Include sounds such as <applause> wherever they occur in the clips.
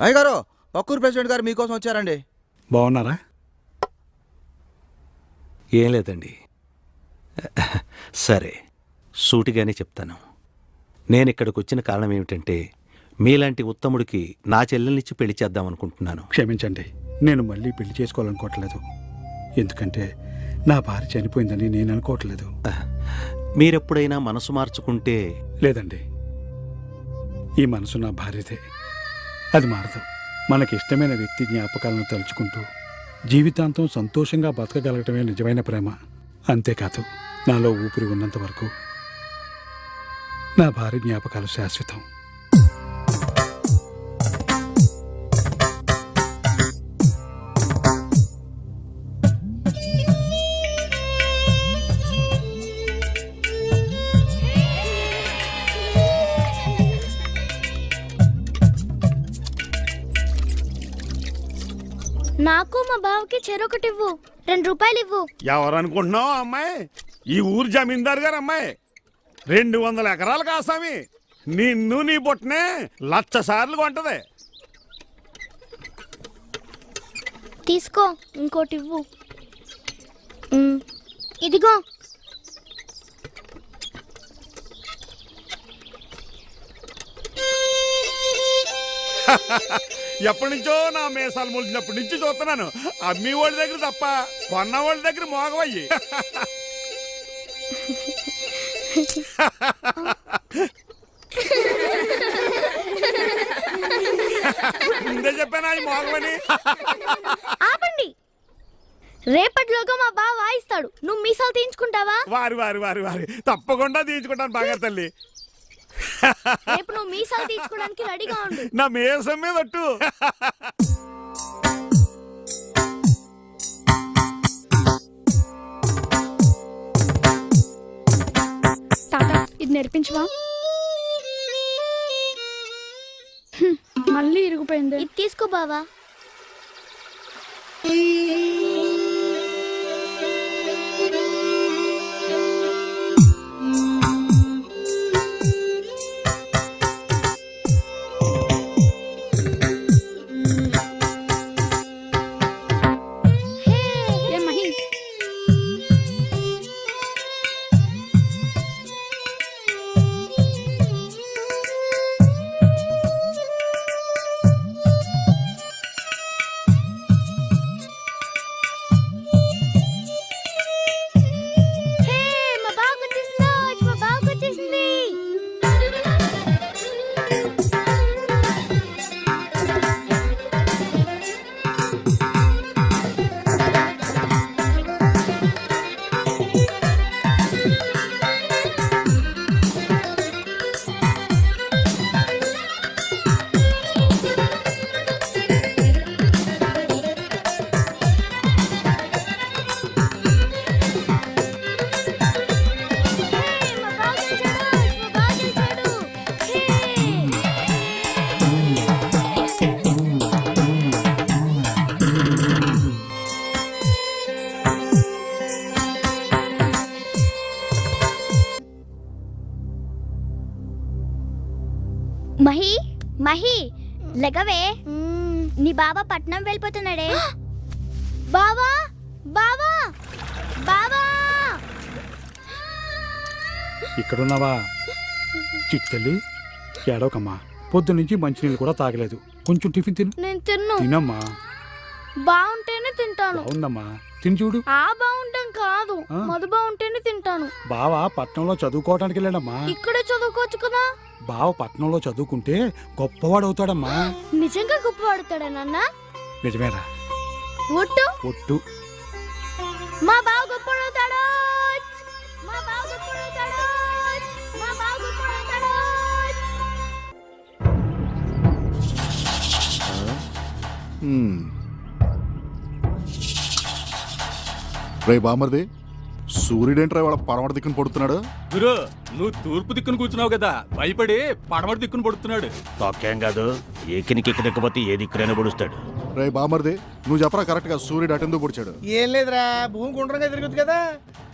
అయ్యగారు పక్కూరు ప్రెసిడెంట్ గారు మీకోసం వచ్చారండి. బాగున్నారా? ఏం లేదండి. సరే సూటిగానే చెప్తాను. నేను ఇక్కడికి వచ్చిన కారణం ఏమిటంటే మీలాంటి ఉత్తముడికి నా చెల్లెల్నిచ్చి పెళ్ళి చేద్దాం అనుకుంటున్నాను. క్షమించండి నేను మళ్ళీ పెళ్ళి చేసుకోవాలనుకోవట్లేదు. ఎందుకంటే నా భార్య చనిపోయిందని నేను అనుకోవట్లేదు. మీరెప్పుడైనా మనసు మార్చుకుంటే లేదండి ఈ మనసు నా భార్యదే. అది మారదు. మనకి ఇష్టమైన వ్యక్తి జ్ఞాపకాలను తలుచుకుంటూ జీవితాంతం సంతోషంగా బతకగలగటమే నిజమైన ప్రేమ. అంతేకాదు నాలో ఊపిరి ఉన్నంత వరకు నా భార్య జ్ఞాపకాలు శాశ్వతం. నాకు మా బావకి చెరొకటి ఇవ్వు. రెండు రూపాయలు ఇవ్వు. ఎవరు అనుకుంటున్నావు అమ్మాయి? ఈ ఊరు జమీందారు గారు అమ్మాయి. రెండు వందల ఎకరాలు కాసామి నిన్ను నీ బుట్టనే లక్ష సార్లు కొంటది. తీసుకో ఇంకోటి ఇవ్వు. ఉమ్, ఇదిగో. <laughs> ఎప్పటి నుంచో నా మేసాలు మొలిచినప్పటి నుంచి చూస్తున్నాను. అమ్మి వాళ్ళ దగ్గర తప్ప కొన్న వాళ్ళ దగ్గర మోగవయ్యి. ముందే చెప్పాను అవి మోగవని? ఆపండి. రేపటిలోగా మా బావ వాయిస్తాడు. నువ్వు మీసాలు తీయించుకుంటావా? వారి వారి వారి వారి. తప్పకుండా తీయించుకుంటాను బంగారు తల్లి. రేపు నువ్వు మీసాలు తీయించుకోవడానికి రెడీగా ఉండు. నా మేసం మీద తాత ఇది నేర్పించవా? హ్మ్, మళ్ళీ ఇరిగిపోయింది. ఇది తీసుకో బావా. మహి మహి లెగవే. నీ బాబా పట్నం వెళ్ళిపోతున్నాడే. బావా బావా బావా. ఇక్కడున్నావా? చిట్టెల్లి ఏడవకమ్మా. పొద్దు నుంచి మంచినీళ్ళు కూడా తాగలేదు. కొంచెం టిఫిన్ తిను. నేను తిన్ను. తినమ్మా. బాగుంటేనే తింటాను. బాగుందమ్మా తిని చూడు. ఆ బాగుంటాం కాదు? మధు బాగుంటేనే తింటాను. బావ పట్నంలో చదువుకోవడానికి వెళ్ళాడమ్మా ఇక్కడే చదువుకోవచ్చు కదా? బావ పట్నంలో చదువుకుంటే గొప్పవాడు అవుతాడమ్మా నిజంగా గొప్ప వాడుతాడా నాన్న? నిజమేరా. ఒట్టు? ఒట్టు. మా బావ గొప్ప అవుతాడు మా బావ గొప్ప అవుతాడు మా బావ గొప్ప అవుతాడు రే బామర్ది సూర్యుడేంట్రా ఇవాళ పడమట దిక్కున పడుతున్నాడు? గురు నువ్వు తూర్పు దిక్కును కూర్చున్నావు కదా భయపడి పడమటి దిక్కును పడుతున్నాడు. తొక్కేం కాదు ఏకినికి ఎక్కకపోతే ఏ దిక్కురైనా పొడుస్తాడు. రే బామర్ది నువ్వు చెప్పరా కరెక్ట్గా సూర్యుడు అటెందుకు పొడిచాడు? ఏం లేదురా భూమి గుండ్రంగా తిరుగుతుంది కదా.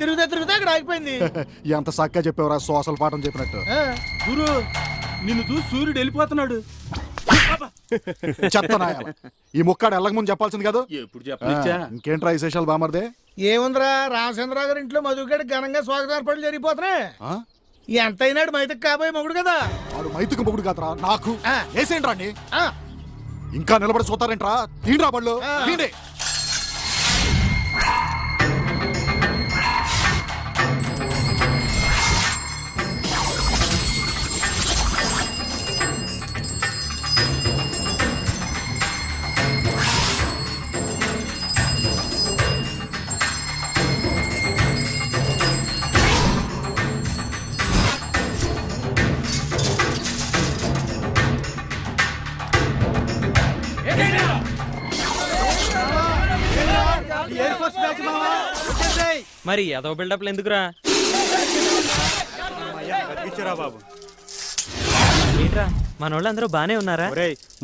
తిరుగుతా తిరుగుతా అక్కడ ఆగిపోయింది. <laughs> ఎంత సక్కా చెప్పేవరా సోషల్ పాఠం చెప్పినట్టు. గురు నిన్ను చూసి సూర్యుడు వెళ్ళిపోతున్నాడు. <laughs> చెత్త నాయాల. ఈ ముక్కాడు ఎల్లక ముందు చెప్పాల్సింది కదా? ఎప్పుడు చెప్పనిచ్చా ఇంకేంట్రా విశేషాలు బామర్దే? ఏముందిరా రామచంద్రరావు గారి ఇంట్లో మధుగడి ఘనంగా స్వాగత ఏర్పాట్లు జరిగిపోతున్నాయి. ఆ? ఎంత అయినాడు మైతకు కాబోయే మొగుడు కదా. వాడు మైతుకు మొగుడు కాదురా నాకు. వేసేయండి ఆ, ఇంకా నిలబడి చూస్తారేంట్రా? తీండ్రా బళ్ళు. ఆ. తీండి. మరి ఏదో బిల్డప్లు ఎందుకురా? బాబు. ఏంట్రా? మన వాళ్ళందరూ బానే ఉన్నారా?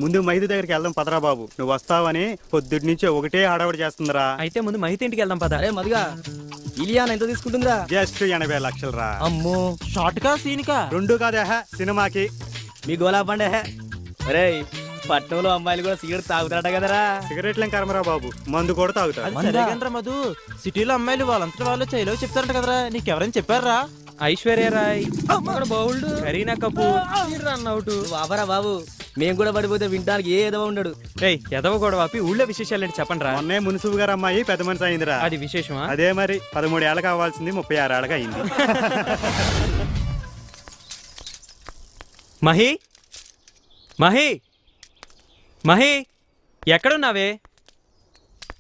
ముందు మైదు దగ్గరికి వెళ్దాం పదరా బాబు. నువ్వు వస్తావని పొద్దుటి నుంచి ఒకటే హడావుడి చేస్తుందిరా. అయితే ముందు మహిత ఇంటికి వెళ్దాం పద. అరే మధుగా ఇలియాన ఎంత తీసుకుంటుందిరా? జస్ట్ ఎనభై లక్షలు రా అమ్మో షార్ట్ కా సీన్ కా రెండు కాదా హే, సినిమాకి. మీ గోలా పండే రే పట్నంలో అమ్మాయిలు కూడా సిగరెట్ తాగుతారట కదరా. సిగరెట్లేం కర్మరా బాబు? మందు కూడా తాగుతారు. సరేగనరా మధు సిటీలో అమ్మాయిలు వాళ్ళంతా వాళ్ళు చైలో చెప్తారంట కదరా. నీకెవరైనా చెప్పారా? Aishwarya Rai. Bowled. Kareena Kapoor. Run out. బాబరా బాబు. మేము కూడా పడిపోతే వినడానికి ఏ ఏదో ఉండడు. రేయ్ ఎదవ గొడవ ఆపి ఊళ్ళో విశేషాలు ఏంటి చెప్పండి రా. మొన్నే మున్సిపు గారు అమ్మాయి పెద్ద మనిషి అయిందిరా. అది విశేషమా? అదే మరి పదమూడు ఏళ్ళ కావాల్సింది ముప్పై ఆరు ఏళ్ళకి అయింది. <laughs> మహి? మహి? మహి ఎక్కడున్నావే?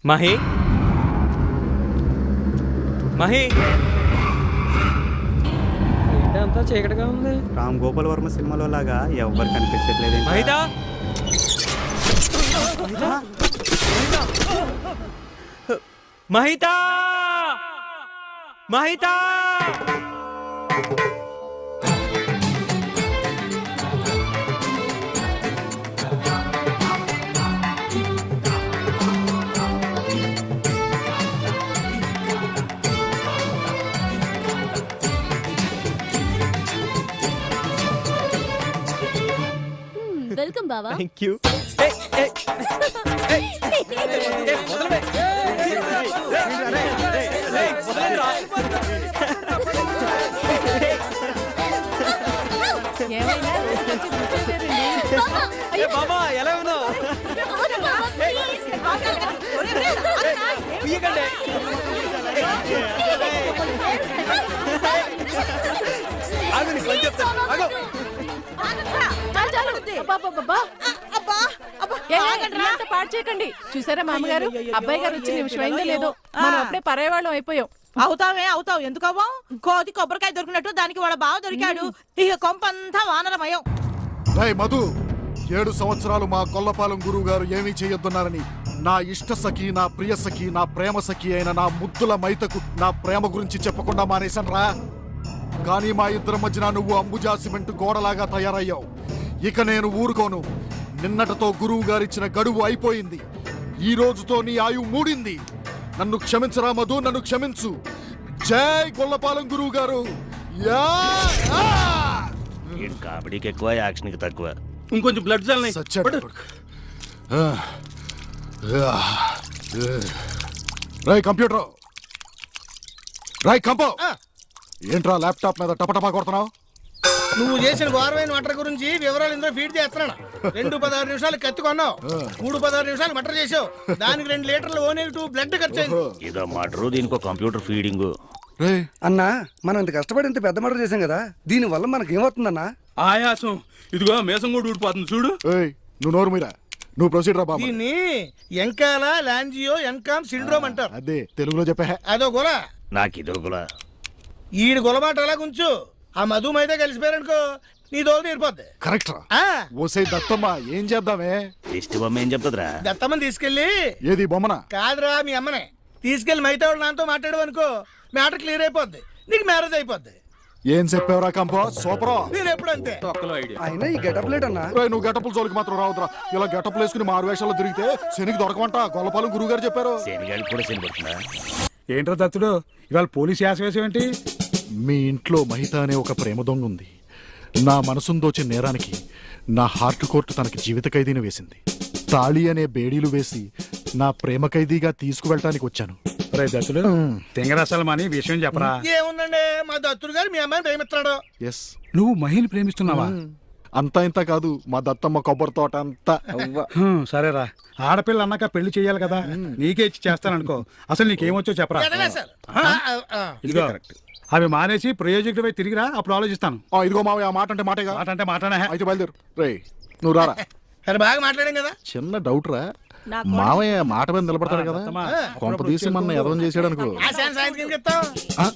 మహి? మహి? అంతా చీకటిగా ఉంది? రామ్ గోపాల్ వర్మ సినిమాలో లాగా ఎవ్వరు కనిపించట్లేదు మహిత మహిత! మహిత! వెల్కమ్ బావా థ్యాంక్ యూ బాబా ఎలా ఉన్నావు పాడు చేయకండి. చూసారా మామగారు? అబ్బాయి గారు వచ్చి నిమిషం అయిందో లేదో. మనం అప్పుడే పరాయవాళ్ళం అయిపోయాం. అవుతావే అవుతావు. ఎందుకవ్వా? కోతి కొబ్బరికాయ దొరికినట్టు దానికి వాళ్ళ బావ దొరికాడు. ఇక కొంపంతా వానరమయం. మధు. ఏడు సంవత్సరాలు మా కొల్లపాలెం గురువు గారు ఏమీ చేయొద్దన్నారని నా ఇష్ట సఖి నా ప్రియ సఖి నా ప్రేమ సఖి అయిన నా ముద్దుల మైతకు నా ప్రేమ గురించి చెప్పకుండా మానేశాను రా కానీ మా ఇద్దరి మధ్యన నువ్వు అంబుజా సిమెంట్ గోడలాగా తయారయ్యావు. ఇక నేను ఊరుకోను. నిన్నటితో గురువు గారిచ్చిన గడువు అయిపోయింది. ఈ రోజుతో నీ ఆయువు మూడింది. నన్ను క్షమించరా మధు నన్ను క్షమించు. జై గొల్లపాలెం గురువు గారు. ఎక్కువ యాక్షన్కి తక్కువ. ఇంకొంచెం బ్లడ్. రాయ్ కంప్యూటర్. రాయ్ కంపో. ఏంట్రా ల్యాప్టాప్ మీద టపటపా కొడుతున్నావు? నువ్వు చేసిన ఘోరమైన వంట గురించి వివరాలు ఇందులో ఫీడ్ చేస్తున్నాను. రెండు పదహారు నిమిషాలు కత్తి కొన్నావు. మూడు పదహారు నిమిషాలు మటర్ చేసావు. దానికి రెండు లీటర్లు ఓ నెగిటివ్ బ్లడ్ ఖర్చు అయింది. ఇదో మటరు దీనికి కంప్యూటర్ ఫీడింగ్ అన్నా మనం ఇంత కష్టపడి ఇంత పెద్ద మటర్ చేసాం కదా దీని వల్ల మనకి ఏమవుతుందన్నా? ఆయాసం. ఇదిగో మేసం కూడా ఊడిపోతుంది చూడు. ఏయ్ నువ్వు నోరు మీరా నువ్వు ప్రొసీడ్ రా బాబా. దీన్ని ఎంకాల లాంజియో ఎన్కామ్ సిండ్రోమ్ అంటారు. అదే తెలుగులో చెప్పే అదో గుల. నాకు ఇదో కూడా ఈడు గులమాట అలా ఉంచు ఆ మధు మైదా కలిసిపోయారనుకో నీ దోలు తీరిపోద్ది. కరెక్ట్ రా ఆ. ఓసే దత్తమ్మ ఏం చేద్దామే? దిష్టి బొమ్మ ఏం చెప్తుందిరా? దత్తమ్మని తీసుకెళ్ళి ఏది బొమ్మన? కాదురా మీ అమ్మనే. తీసుకెళ్ళి మైతా వాళ్ళు నాతో మాట్లాడు అనుకో మ్యాటర్ క్లియర్ అయిపోద్ది. నీకు మ్యారేజ్ అయిపోద్ది. ఏం చెప్పావురా కంపో? సూపరా. నేను ఎప్పుడు అంతే. తొక్కలో ఐడియా. అయినా ఈ గెటప్ లేట్ అన్నా? రేయ్, నువ్వు గెటప్పుల జోలికి మాత్రం రావద్దురా. ఇలా గెటప్లు వేసుకుని మారు వేషాల్లో తిరిగితే శనికి దొరకమంట. గొల్లపాలెం గురువు గారు చెప్పారు. శనిగాడికి కూడా శని పడుతుందా ఏంట్రా దత్తుడు? ఇవాళ పోలీస్ యాసవేశం ఏంటి? మీ ఇంట్లో మహిత అనే ఒక ప్రేమ దొంగ ఉంది. నా మనసును దోచిన నేరానికి నా హార్ట్ కోర్టు తనకి జీవిత ఖైదీని వేసింది. తాళి అనే బేడీలు వేసి నా ప్రేమ ఖైదీగా తీసుకువెళ్ళటానికి వచ్చాను. రే దత్తులు తింగరసాలు మాని విషయం చెప్పరా? ఏముందండి? మా దత్తుడు గారు మీ అమ్మాయిని ప్రేమిస్తున్నాడు. ఎస్ నువ్వు మహిళని ప్రేమిస్తున్నావా? అంతా ఇంత కాదు మా దత్తమ్మ కొబ్బరి తోట అంతా. హ్మ్, సరేరా. ఆడపిల్ల అన్నాక పెళ్ళి చేయాలి కదా. నీకే ఇచ్చి చేస్తాననుకో. అసలు నీకేమొచ్చో చెప్పరా? ఎదవే సార్. ఆ? ఆ, ఆ, ఆ. ఇదిగో. అవి మానేసి ప్రయోజకుడిపై తిరిగిరా అప్పుడు ఆలోచిస్తాను. ఆ, ఇదిగో మావయ్య ఆ మాట అంటే మాటేగా మాట అంటే మాటనే. అయితే బయలుదేరు. రే నువ్వు రారా? సరే బాగా మాట్లాడాం కదా. చిన్న డౌట్ రా. మావయ్య మాట మీద నిలబడతాడు కదా. కొంప తీసి మన ఎదవం చేసాడు అనుకో ఆ శాన్ సాయంత్రం ఏం చెప్తాం ఆ,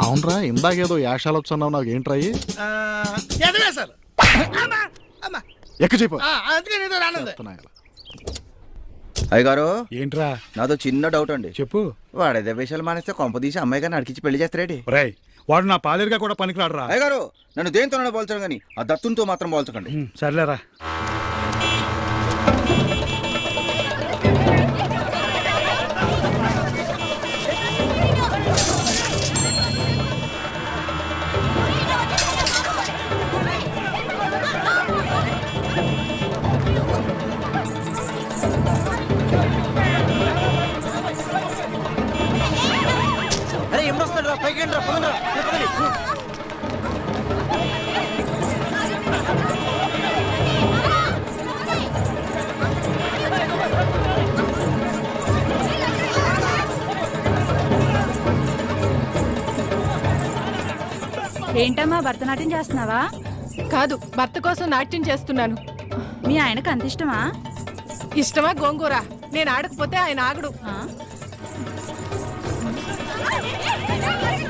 అవునరా ఇందాకేదో యాషాలు వచ్చన్నావు నాకు ఏంట్రా అయ్యి? ఆ, ఎదవే సార్. అమ్మా, అమ్మా. ఎక్క చెప్పు. ఆ, అందుకే నీతో రానుంది. అయ్యగారు ఏంట్రా? నాదో చిన్న డౌట్ అండి. చెప్పు. వాడేదే విషయాలు మానేస్తే కొంప తీసి అమ్మాయి గారిని అడిగించి పెళ్ళి చేస్తారేటి? రేయ్ వాడు నా పాలేరుగా కూడా పనికిరాడురా. అయ్యగారు నన్ను దేంతో పోల్చడం కానీ ఆ దత్తుంతో మాత్రం పోల్చకండి. సర్లేరా. ఏంటమ్మా భరతనాట్యం చేస్తున్నావా? కాదు భర్త కోసం నాట్యం చేస్తున్నాను. మీ ఆయనకు అంత ఇష్టమా? ఇష్టమా గోంగూర? నేను ఆడకపోతే ఆయన ఆగడు.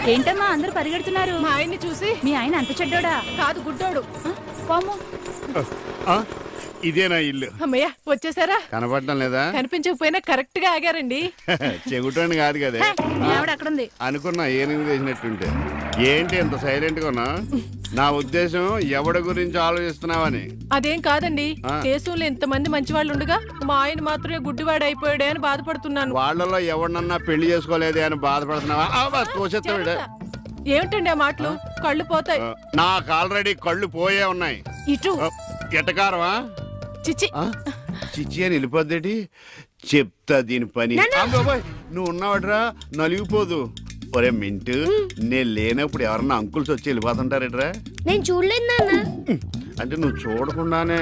ఏంటమ్మా అందరూ పరిగెడుతున్నారు? మా ఆయన్ని చూసి? మీ ఆయన అంత చెడ్డోడా? కాదు గుడ్డోడు. పాము. ఆ, ఇదేనా ఇల్లు? అమ్మయ్య వచ్చేసారా? కనపడటం లేదా? కనిపించకపోయినా కరెక్ట్గా ఆగారండి. <laughs> చెగుటోని కాదు కదే. ఆవిడ అక్కడ ఉంది అనుకున్నా ఏనుగు వేసినట్టుంటే ఏంటి ఇంత సైలెంట్గా ఉన్నా నా ఉద్దేశం ఎవడి గురించి ఆలోచిస్తున్నావని. అదేం కాదండి. దేశంలో ఇంతమంది మంచి వాళ్ళు ఉండగా మా ఆయన మాత్రమే గుడ్డివాడు అయిపోయాడే అని బాధపడుతున్నాను. వాళ్ళలో ఎవడన్నా పెళ్ళి చేసుకోలేదే అని బాధపడుతున్నావా. ఏమిటండి ఆ మాటలు? కళ్ళు పోతాయి. నాకు ఆల్రెడీ కళ్ళు పోయే ఉన్నాయి. ఇటు. ఎటకారమా? చిచి ఆ? చిచ్చి అని వెళ్ళిపోద్దేటి? చెప్తా దీని పని. నువ్వు ఉన్నావట్రా? నలిగిపోదు. ఒరే మింటు నేను లేనప్పుడు ఎవరన్నా అంకుల్స్ వచ్చి వెళ్ళిపోతుంటారేట్రా? నేను చూడలేదు నాన్న. అంటే నువ్వు చూడకుండానే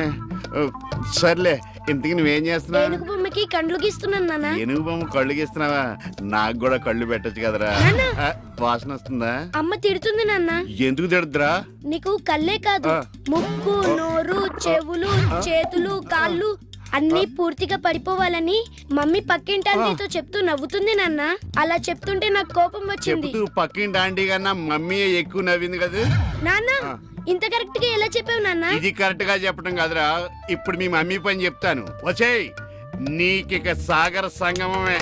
సర్లే ఇంతకి నువ్వేం చేస్తున్నావు? ఏనుగు బొమ్మకి కండ్లు గీస్తున్నాను నాన్న. ఏనుగు బొమ్మ కళ్ళు గీస్తున్నావా? నాకు కూడా కళ్ళు పెట్టొచ్చు కదరా. ఆ, వాసన వస్తుందా? అమ్మ తిడుతుంది నాన్న. ఎందుకు తిడద్దురా నీకు కళ్ళే కాదు. ముక్కు నోరు చెవులు చేతులు కాళ్ళు. అన్నీ పూర్తిగా పడిపోవాలని మమ్మీ పక్కింటి ఆంటీతో చెప్తూ నవ్వుతుంది నాన్న. అలా చెప్తుంటే నాకు కోపం వచ్చింది. పక్కింటి ఆంటీ కన్నా మమ్మీ ఎక్కువ నవ్వింది కదా. నాన్న ఇంత కరెక్ట్గా ఎలా చెప్పావు నాన్న? ఇది కరెక్ట్గా చెప్పడం కాదురా. ఇప్పుడు మీ మమ్మీ పని చెప్తాను. వచ్చేయ్. నీకిక సాగర సంగమమే.